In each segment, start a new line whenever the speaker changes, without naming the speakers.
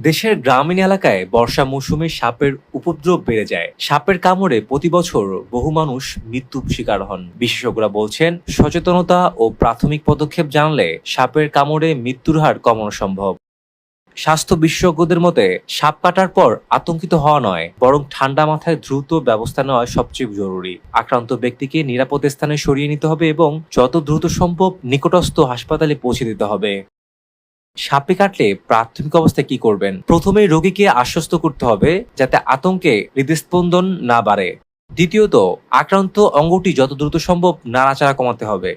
দেশের গ্রামীণ এলাকায় বর্ষা মৌসুমে সাপের উপদ্রব বেড়ে যায়। সাপের কামড়ে প্রতি বছর বহু মানুষ মৃত্যু শিকার হন। বিশেষজ্ঞরা বলছেন, সচেতনতা ও প্রাথমিক পদক্ষেপ জানলে সাপের কামড়ে মৃত্যুর হার কমানো সম্ভব। স্বাস্থ্য বিশেষজ্ঞদের মতে, সাপ কাটার পর আতঙ্কিত হওয়া নয়, বরং ঠান্ডা মাথায় দ্রুত ব্যবস্থা নেওয়া সবচেয়ে জরুরি। আক্রান্ত ব্যক্তিকে নিরাপদ স্থানে সরিয়ে নিতে হবে এবং যত দ্রুত সম্ভব নিকটস্থ হাসপাতালে পৌঁছে দিতে হবে। সাপে কাটলে প্রাথমিক অবস্থায় কি করবেন? প্রথমে রোগীকে আশ্বস্ত করতে হবে যাতে আতঙ্কে হৃদস্পন্দন না বাড়ে। দ্বিতীয়ত, আক্রান্ত অঙ্গটি যত দ্রুত সম্ভব নাড়াচাড়া কমাতে হবে।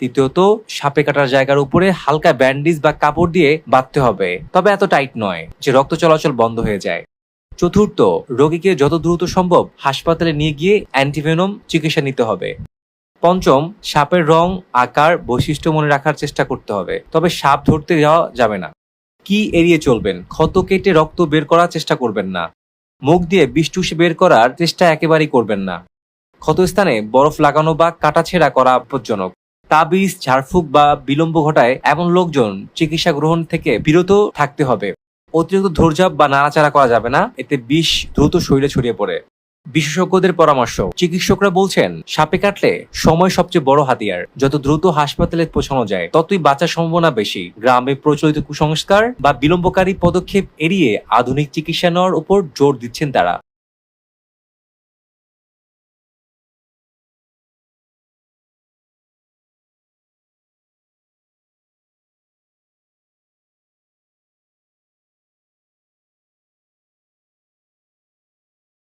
তৃতীয়ত, সাপে কাটার জায়গার উপরে হালকা ব্যান্ডেজ বা কাপড় দিয়ে বাঁধতে হবে। তবে এত টাইট নয় যে রক্ত চলাচল বন্ধ হয়ে যায়। চতুর্থ, রোগীকে যত দ্রুত সম্ভব হাসপাতালে নিয়ে গিয়ে অ্যান্টিভেনম চিকিৎসা নিতে হবে। পঞ্চম, সাপের রং, আকার, বৈশিষ্ট্য মনে রাখার চেষ্টা করতে হবে। তবে সাপ ধরতে যাওয়া যাবে না। কি এড়িয়ে চলবেন? ক্ষত কেটে রক্ত বের করার চেষ্টা করবেন না। মুখ দিয়ে বিষ টুসে বের করার চেষ্টা একেবারেই করবেন না। ক্ষতস্থানে বরফ লাগানো বা কাটাছেঁড়া করা আপজ্জনক তাবিজ, ঝাড়ফুঁক বা বিলম্ব ঘটায় এমন লোকজন চিকিৎসা গ্রহণ থেকে বিরত থাকতে হবে। অতিরিক্ত ধৈর্যাপ বা নাড়াচাড়া করা যাবে না। এতে বিষ দ্রুত শরীরে ছড়িয়ে পড়ে। বিশেষজ্ঞদের পরামর্শ। চিকিৎসকরা বলছেন, সাপে কাটলে সময় সবচেয়ে বড় হাতিয়ার। যত দ্রুত হাসপাতালে পৌঁছানো যায়, ততই বাঁচার সম্ভাবনা বেশি। গ্রামে প্রচলিত কুসংস্কার বা বিলম্বকারী পদক্ষেপ এড়িয়ে আধুনিক চিকিৎসা নেওয়ার উপর জোর দিচ্ছেন তারা।